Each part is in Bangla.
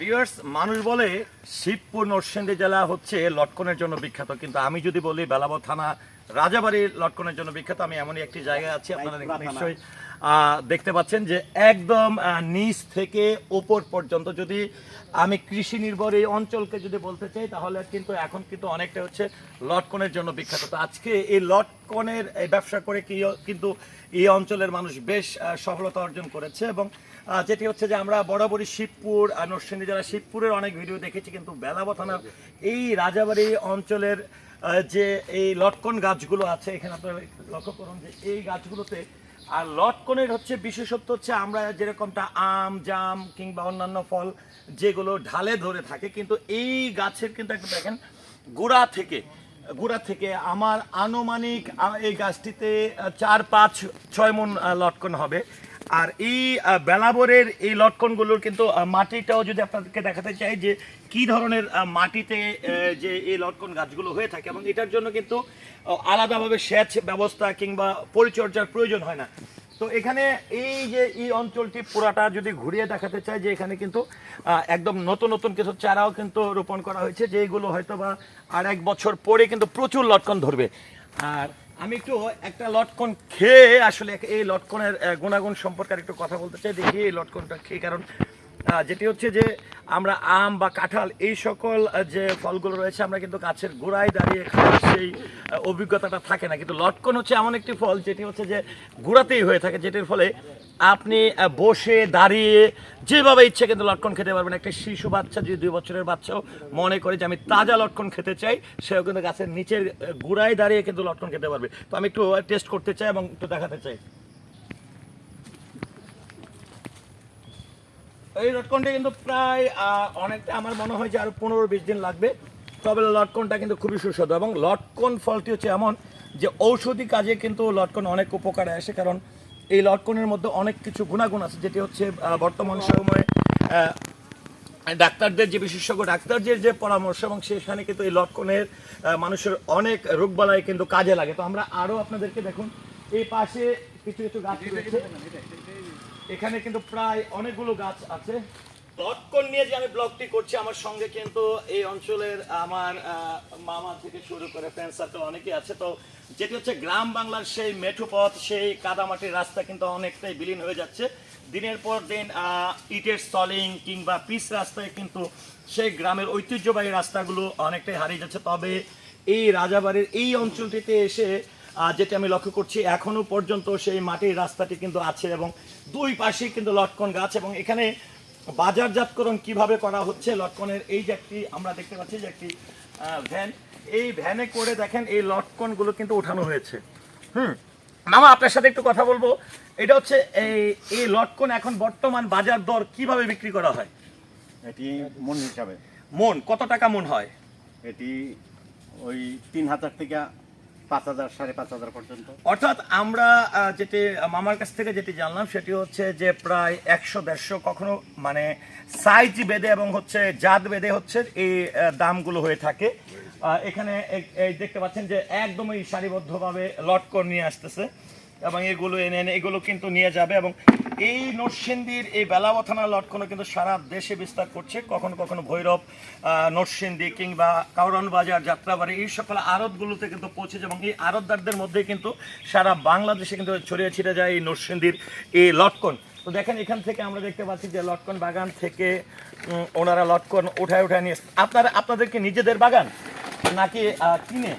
ভিউয়ার্স মানুষ বলে শিবপুর নরসিংদী জেলা হচ্ছে লটকনের জন্য বিখ্যাত, কিন্তু আমি যদি বলি বেলাব থানা রাজাবাড়ির লটকনের জন্য বিখ্যাত। আমি এমনই একটি জায়গায় আছি আপনারা নিশ্চয়ই দেখতে পাচ্ছেন যে একদম নিচ থেকে ওপর পর্যন্ত যদি আমি কৃষি নির্ভর এই অঞ্চলকে যদি বলতে চাই তাহলে কিন্তু এখন কিন্তু অনেকটা হচ্ছে লটকনের জন্য বিখ্যাত। তো আজকে এই লটকনের এই ব্যবসা করে কি কিন্তু এই অঞ্চলের মানুষ বেশ সফলতা অর্জন করেছে এবং যেটি হচ্ছে যে আমরা বরাবরই শিবপুর নরসিংদী জেলা শিবপুরের অনেক ভিডিও দেখেছি কিন্তু বেলাবা থানার এই রাজাবাড়ি অঞ্চলের যে এই লটকন গাছগুলো আছে, এখানে আপনারা লক্ষ্য করুন যে এই গাছগুলোতে, আর লটকনের হচ্ছে বিশেষত্ব হচ্ছে আমরা যেরকমটা আম, জাম কিংবা অন্যান্য ফল যেগুলো ঢালে ধরে থাকে, কিন্তু এই গাছের কিন্তু একটু দেখেন গোড়া থেকে গোড়া থেকে আমার আনুমানিক এই গাছটিতে চার পাঁচ ছয় মন লটকন হবে। আর এই বেলাবরের এই লটকনগুলোর কিন্তু মাটিটাও যদি আপনাদেরকে দেখাতে চাই যে কি ধরনের মাটিতে যে এই লটকন গাছগুলো হয়ে থাকে এবং এটার জন্য কিন্তু আলাদাভাবে সেচ ব্যবস্থা কিংবা পরিচর্যার প্রয়োজন হয় না। তো এখানে এই যে এই অঞ্চলটি পুরাটা যদি ঘুরিয়ে দেখাতে চাই যে এখানে কিন্তু একদম নতুন নতুন কিছু চারাও কিন্তু রোপণ করা হয়েছে যেগুলো হয়তো বা আর এক বছর পরে কিন্তু প্রচুর লটকন ধরবে। আর আমি একটু একটা লটকন খেয়ে আসলে এই লটকনের গুণাগুণ সম্পর্কে একটু কথা বলতে চাই। দেখি এই লটকনটা খেয়ে, কারণ যেটি হচ্ছে যে আমরা আম বা কাঁঠাল এই সকল যে ফলগুলো রয়েছে, আমরা কিন্তু গাছের গোড়ায় দাঁড়িয়ে খাওয়ার সেই অভিজ্ঞতাটা থাকে না। কিন্তু লটকন হচ্ছে এমন একটি ফল যেটি হচ্ছে যে গোড়াতেই হয়ে থাকে, যেটির ফলে আপনি বসে দাঁড়িয়ে যেভাবে ইচ্ছে কিন্তু লটকন খেতে পারবেন। একটা শিশু বাচ্চা, যদি দুই বছরের বাচ্চাও মনে করে যে আমি তাজা লটকন খেতে চাই, সেও কিন্তু গাছের নিচের গোড়ায় দাঁড়িয়ে কিন্তু লটকন খেতে পারবে। তো আমি একটু টেস্ট করতে চাই এবং একটু দেখাতে চাই। এই লটকনটা কিন্তু প্রায় অনেকটা আমার মনে হয় যে আরও পনেরো বিশ দিন লাগবে। তবে লটকনটা কিন্তু খুবই সুস্বাদু এবং লটকন ফলটি হচ্ছে এমন যে ঔষধি কাজে কিন্তু লটকন অনেক উপকারে আসে, কারণ এই লটকনের মধ্যে অনেক কিছু গুণাগুণ আছে, যেটি হচ্ছে বর্তমান সময়ে ডাক্তারদের যে বিশেষজ্ঞ ডাক্তারদের যে পরামর্শ এবং সেখানে কিন্তু এই লটকনের মানুষের অনেক রোগবালাই কিন্তু কাজে লাগে। তো আমরা আরও আপনাদেরকে দেখুন, এই পাশে কিছু কিছু গাছ রয়েছে। এখানে কিন্তু প্রায় অনেকগুলো গাছ আছে। লটকন নিয়ে যে আমি ব্লগটি করছি, আমার সঙ্গে কিন্তু এই অঞ্চলের আমার মামা থেকে শুরু করে ফ্রেন্ড সার্কেল অনেকেই আছে। তো যেটি হচ্ছে গ্রাম বাংলার সেই মেঠো পথ, সেই কাদামাটির রাস্তা কিন্তু অনেকটাই বিলীন হয়ে যাচ্ছে। দিনের পর দিন ইটের স্থলিং কিংবা পিস রাস্তায় কিন্তু সেই গ্রামের ঐতিহ্যবাহী রাস্তাগুলো অনেকটাই হারিয়ে যাচ্ছে। তবে এই রাজাবাড়ির এই অঞ্চলটিতে এসে যেটি আমি লক্ষ্য করছি এখনও পর্যন্ত সেই মাটির রাস্তাটি কিন্তু আছে এবং দুই পাশে কিন্তু লটকন গাছ এবং এখানে বাজারজাতকরণ কীভাবে করা হচ্ছে লটকনের এই যে একটি আমরা দেখতে পাচ্ছি যে একটি ভ্যান। এই ভ্যানে করে দেখেন এই লটকনগুলো কিন্তু উঠানো হয়েছে। হুম। মামা আপনার সাথে একটু কথা বলব। এটা হচ্ছে এই এই লটকন এখন বর্তমান বাজার দর কীভাবে বিক্রি করা হয়? এটি মন হিসাবে। মন কত টাকা মন হয়? এটি ওই তিন হাজার থেকে পাঁচ হাজার, সাড়ে পাঁচ হাজার পর্যন্ত। অর্থাৎ আমরা যেটি, মামার কাছ থেকে যেটি জানলাম, সেটি হচ্ছে যে প্রায় একশো, দেড়শো কখনো মানে সাইজ এবং হচ্ছে হচ্ছে এই দামগুলো হয়ে থাকে। এখানে দেখতে পাচ্ছেন যে একদমই সারিবদ্ধভাবে লটকর নিয়ে আসতেছে। এবং এগুলো এনে এনে এগুলো কিন্তু নিয়ে যাবে এবং এই নরসিংদীর এই বেলাবা থানার লটকনও কিন্তু সারা দেশে বিস্তার করছে। কখনো কখনো ভৈরব আহ, নরসিংদী কিংবা কাউরন বাজার যাত্রাবাড়ি এই সকল আড়তগুলোতে কিন্তু পৌঁছেছে এবং এই আড়তদারদের মধ্যে কিন্তু সারা বাংলাদেশে কিন্তু ছড়িয়ে ছিটে যায় এই নরসিংদীর এই লটকন। তো দেখেন এখান থেকে আমরা দেখতে পাচ্ছি যে লটকন বাগান থেকে ওনারা লটকন উঠায় উঠায় নিয়ে আপনারা আপনাদেরকে নিজেদের বাগান? নাকি আহ, কিনে?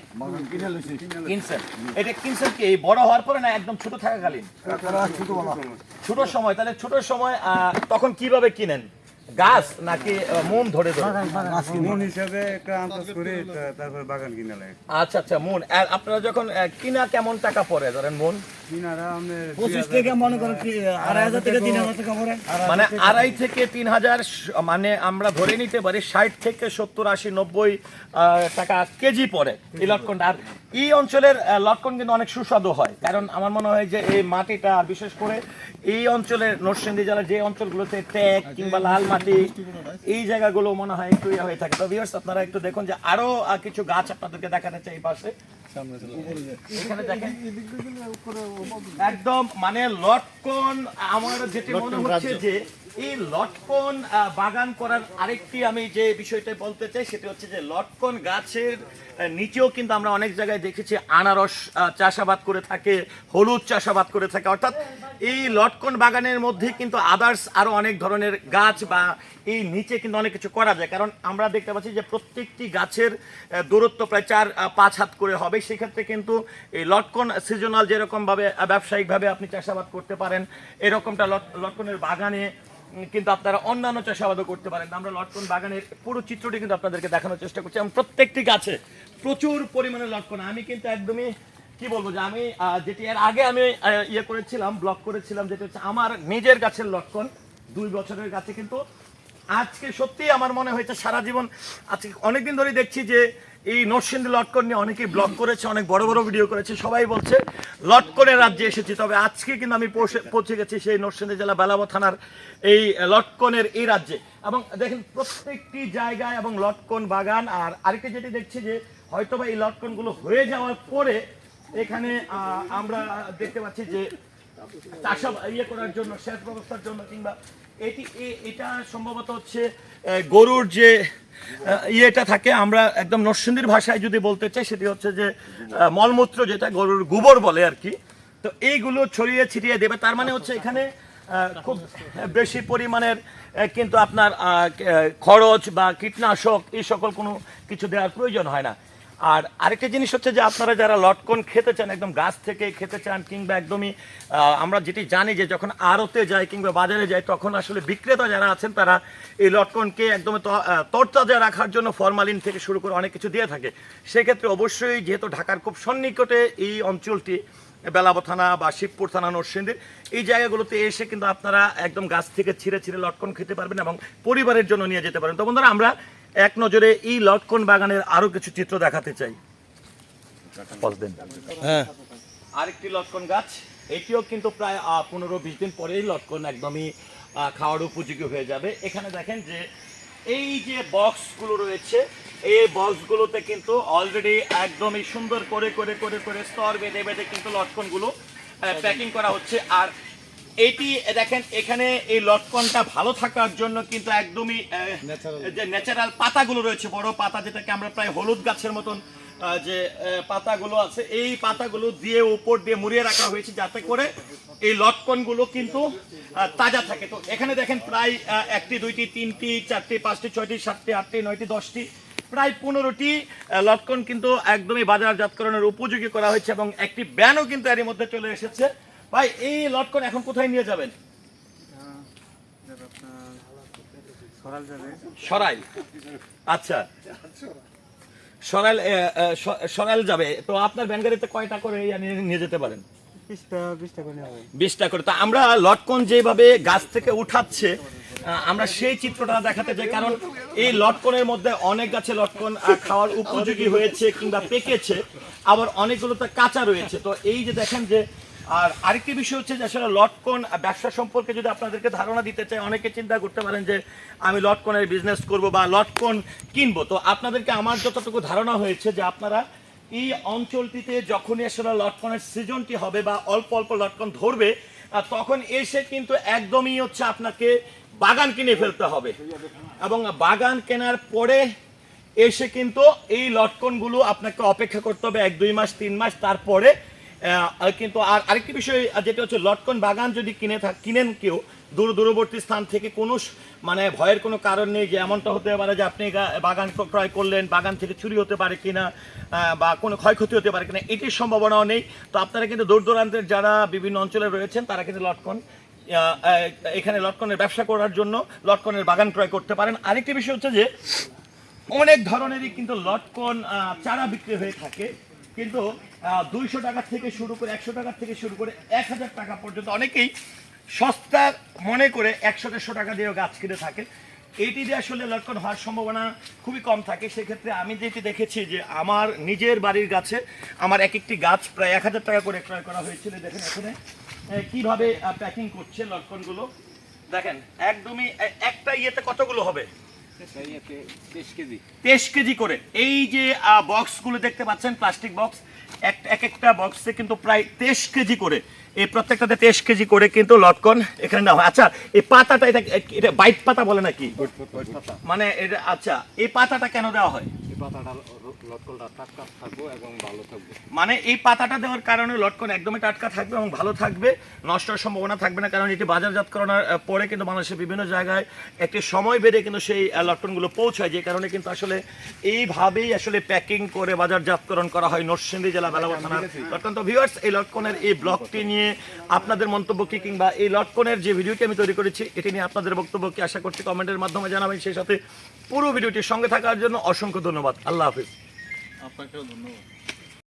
কিনছেন? এটা কিনছেন কি? বড় হওয়ার পরে না একদম ছোট থাকাকালীন? ছোট সময় তাহলে ছোট সময় আহ, তখন কীভাবে কিনেন? গাছ নাকি মন ধরে ধরে? মন হিসাবে একটা আন্দাজ করে তারপর বাগান কিনা লাগে। আচ্ছা আচ্ছা মন। আর আপনারা যখন কিনা কেমন টাকা পড়ে ধরেন মন? মনে আড়াই থেকে তিন হাজার মানে আড়াই থেকে তিন হাজার মানে আমরা ধরে নিতে পারি ষাট থেকে সত্তর আশি নব্বই আহ, টাকা কেজি পড়ে। এই আর এই অঞ্চলের লটকন কিন্তু অনেক সুস্বাদু হয়। কারণ আমার মনে হয় যে এই মাটিটা বিশেষ করে এই অঞ্চলের নরসিংদী জেলার যে অঞ্চলগুলোতে ট্যাগ কিংবা লাল মাটি এই জায়গাগুলো মনে হয় একটু ইয়ে হয়ে থাকে। তো আপনারা একটু দেখুন যে আরও আহ, কিছু গাছ আপনাদেরকে দেখাতে চাই পাশে। একদম মানে লটকন আমার যেটি মনে হচ্ছে যে এই লটকন বাগান করার আরেকটি আমি যে বিষয়টা বলতে চাই, সেটা হচ্ছে যে লটকন গাছের নিচেও কিন্তু আমরা অনেক জায়গায় দেখেছি আনারস চাষাবাদ করে থাকে, হলুদ চাষাবাদ করে থাকে। অর্থাৎ এই লটকন বাগানের মধ্যে কিন্তু আদার্স আরও অনেক ধরনের গাছ বা এই নিচে কিন্তু অনেক কিছু করা যায়। কারণ আমরা দেখতে পাচ্ছি যে প্রত্যেকটি গাছের দূরত্ব প্রায় চার পাঁচ হাত করে হবে। সেক্ষেত্রে কিন্তু এই লটকন সিজনাল যেরকমভাবে ব্যবসায়িকভাবে আপনি চাষাবাদ করতে পারেন, এরকমটা লট- লটকনের বাগানে কিন্তু আপনারা অন্যান্য চাষাবাদও করতে পারেন আমরা লটকন বাগানের পুরো চিত্রটি কিন্তু আপনাদেরকে দেখানোর চেষ্টা করছি এবং প্রত্যেকটি গাছে প্রচুর পরিমাণে লটকন। আমি কিন্তু একদমই, কি বলব যে আমি যেটি এর আগে আমি ইয়ে করেছিলাম, ব্লগ করেছিলাম, যেটি হচ্ছে আমার নিজের গাছের লটকন, দুই বছরের গাছে। কিন্তু আজকে সত্যি আমার মনে হয়েছে সারা জীবন, আজকে অনেকদিন ধরেই দেখছি যে এই নরসিংদী লটকন নিয়ে অনেকেই ব্লগ করেছে, অনেক বড় বড় ভিডিও করেছে, সবাই বলছে লটকনের রাজ্যে এসেছি। তবে আজকে কিন্তু আমি পৌঁছে গেছি সেই নরসিংদী জেলা বেলাব থানার এই লটকনের এই রাজ্যে। এবং দেখেন, প্রত্যেকটি জায়গায় এবং লটকন বাগান, আর আরেকটি যেটি দেখছি যে হয়তোবা এই লটকনগুলো হয়ে যাওয়ার পরে এখানে আমরা দেখতে পাচ্ছি যে চাষাব ইয়ে করার জন্য, সেচ ব্যবস্থার জন্য কিংবা এটি এটা সম্ভবত হচ্ছে গরুর যে ইয়েটা থাকে, আমরা একদম নরসিংদীর ভাষায় যদি বলতে চাই, সেটি হচ্ছে যে মলমূত্র যেটা গরুর গোবর বলে আর কি। তো এইগুলো ছড়িয়ে ছিটিয়ে দেবে, তার মানে হচ্ছে এখানে খুব বেশি পরিমাণের কিন্তু আপনার খরচ বা কীটনাশক, এই সকল কোনো কিছু দেওয়ার প্রয়োজন হয় না। আর আরেকটা জিনিস হচ্ছে যে আপনারা যারা লটকন খেতে চান, একদম গাছ থেকে খেতে চান কিংবা একদমই আমরা যেটি জানি যে যখন আড়তে যায় কিংবা বাজারে যায় তখন আসলে বিক্রেতা যারা আছেন তারা এই লটকনকে একদম তরতাজা রাখার জন্য ফরমালিন থেকে শুরু করে অনেক কিছু দিয়ে থাকে। সেক্ষেত্রে অবশ্যই যেহেতু ঢাকার খুব সন্নিকটে এই অঞ্চলটি বেলাব থানা বা শিবপুর থানা নরসিংদীর। এই জায়গাগুলোতে এসে কিন্তু আপনারা একদম গাছ থেকে ছিঁড়ে ছিঁড়ে লটকন খেতে পারবেন এবং পরিবারের জন্য নিয়ে যেতে পারেন। তো বন্ধুরা আমরা এক নজরে এই লটকন বাগানের আরও কিছু চিত্র দেখাতে চাই। হ্যাঁ। আরেকটি লটকন গাছ এটিও কিন্তু প্রায় পনেরো বিশ দিন পরেই লটকন একদমই খাওয়ার উপযোগী হয়ে যাবে। এখানে দেখেন যে এই যে বক্সগুলো রয়েছে এই বক্সগুলোতে কিন্তু অলরেডি একদমই সুন্দর করে করে করে করে স্তর বেঁধে বেঁধে কিন্তু লটকনগুলো প্যাকিং করা হচ্ছে। আর এটি দেখেন এখানে এই লটকনটা ভালো থাকার জন্য কিন্তু একদমই যে ন্যাচারাল পাতাগুলো রয়েছে বড় পাতা যেটাকে আমরা প্রায় হলুদ গাছের মতন যে পাতাগুলো আছে এই পাতাগুলো দিয়ে উপর দিয়ে মুড়িয়ে রাখা হয়েছে যাতে করে এই লটকনগুলো কিন্তু তাজা থাকে। তো এখানে দেখেন প্রায় একটি দুইটি তিনটি চারটি পাঁচটি ছয়টি সাতটি আটটি নয়টি দশটি প্রায় পনেরোটি লটকন কিন্তু একদমই বাজারজাতকরণের উপযোগী করা হয়েছে এবং একটি ব্যানও কিন্তু এর মধ্যে চলে এসেছে। ভাই, এই লটকন এখন কোথায় নিয়ে যাবেন? সরাইল। আচ্ছা। সরাইল সরাইল যাবে। তো আপনার গাড়িতে কয়টা করে নিয়ে যেতে পারেন? বিশটা করে বিশটা আমরা লটকন যেভাবে গাছ থেকে উঠাচ্ছে আমরা সেই চিত্রটা দেখাতে চাই, কারণ এই লটকনের মধ্যে অনেক গাছে লটকন খাওয়ার উপযোগী হয়েছে কিংবা পেকেছে, আবার অনেকগুলোতে কাঁচা রয়েছে। তো এই যে দেখেন যে, আর আরেকটি বিষয় হচ্ছে যে আসলে লটকন ব্যবসা সম্পর্কে যদি আপনাদেরকে ধারণা দিতে চাই, অনেকে চিন্তা করতে পারেন যে আমি লটকনের বিজনেস করব বা লটকন কিনবো। তো আপনাদেরকে আমার যতটুকু ধারণা হয়েছে যে আপনারা এই অঞ্চলটিতে যখনই আসলে লটকনের সিজনটি হবে বা অল্প অল্প লটকন ধরবে তখন এসে কিন্তু একদমই হচ্ছে আপনাকে বাগান কিনে ফেলতে হবে। এবং বাগান কেনার পরে এসে কিন্তু এই লটকনগুলো আপনাকে অপেক্ষা করতে হবে এক, দুই মাস, তিন মাস, তারপরে কিন্তু আর আরেকটি বিষয় যেটা হচ্ছে লটকন বাগান যদি কিনে থাক কিনেন কেউ, দূর দূরবর্তী স্থান থেকে কোনো মানে ভয়ের কোনো কারণ নেই যে এমনটা হতে পারে যে আপনি বাগান ক্রয় করলেন, বাগান থেকে চুরি হতে পারে কিনা বা কোনো ক্ষয়ক্ষতি হতে পারে কিনা, এটির সম্ভাবনাও নেই। তো আপনারা কিন্তু দূর দূরান্তের যারা বিভিন্ন অঞ্চলে রয়েছেন, তারা কিন্তু লটকন এখানে লটকনের ব্যবসা করার জন্য লটকনের বাগান ক্রয় করতে পারেন। আরেকটি বিষয় হচ্ছে যে, অনেক ধরনেরই কিন্তু লটকন চারা বিক্রি হয়ে থাকে। কিন্তু দুইশো টাকা থেকে শুরু করে, একশো টাকা থেকে শুরু করে এক হাজার টাকা পর্যন্ত অনেকেই সস্তা মনে করে একশো, দেড়শো টাকা দিয়েও গাছ কিনে থাকে এইটি দিয়ে আসলে লটকন হওয়ার সম্ভাবনা খুবই কম থাকে। সেক্ষেত্রে আমি যেটি দেখেছি যে আমার নিজের বাড়ির গাছে আমার এক একটি গাছ প্রায় এক হাজার টাকা করে ক্রয় করা হয়েছিল। দেখেন এখানে কীভাবে প্যাকিং করছে লটকনগুলো দেখেন, একদমই একটা ইয়েতে কতগুলো হবে? তেইশ কেজি। করে। এই যে বক্সগুলো দেখতে পাচ্ছেন প্লাস্টিক বক্স এক এক একটা বক্সে কিন্তু প্রায় তেইশ কেজি করে। এই প্রত্যেকটাতে তেইশ কেজি করে কিন্তু লটকন এখানে নেওয়া হয়। আচ্ছা এই পাতাটা এটা এটা বাইট পাতা বলে নাকি? মানে এটা আচ্ছা এই পাতাটা কেন দেওয়া হয়? মানে এই পাতাটা দেওয়ার কারণে লটকন একদমই টাটকা থাকবে এবং ভালো থাকবে নষ্ট হওয়ার সম্ভাবনা থাকবে না কারণ এটি বাজারজাতকরণের আহ, পরে কিন্তু মানুষের বিভিন্ন জায়গায় একটি সময় বেড়ে কিন্তু সেই লটকনগুলো পৌঁছায় যে কারণে কিন্তু আসলে এইভাবেই আসলে প্যাকিং করে বাজারজাতকরণ করা হয় নরসিংদী জেলা বেলাবর থানার লটকন তো ভিউয়ার্স এই লটকনের এই ব্লগটি নিয়ে আপনাদের মন্তব্য কি কিংবা এই লটকনের যে ভিডিওটি আমি তৈরি করেছি এটি নিয়ে আপনাদের বক্তব্য কি আশা করছি কমেন্টের মাধ্যমে জানাবেন। সেই সাথে পুরো ভিডিওটির সঙ্গে থাকার জন্য অসংখ্য ধন্যবাদ। আল্লাহ হাফিজ। আপনাকেও ধন্যবাদ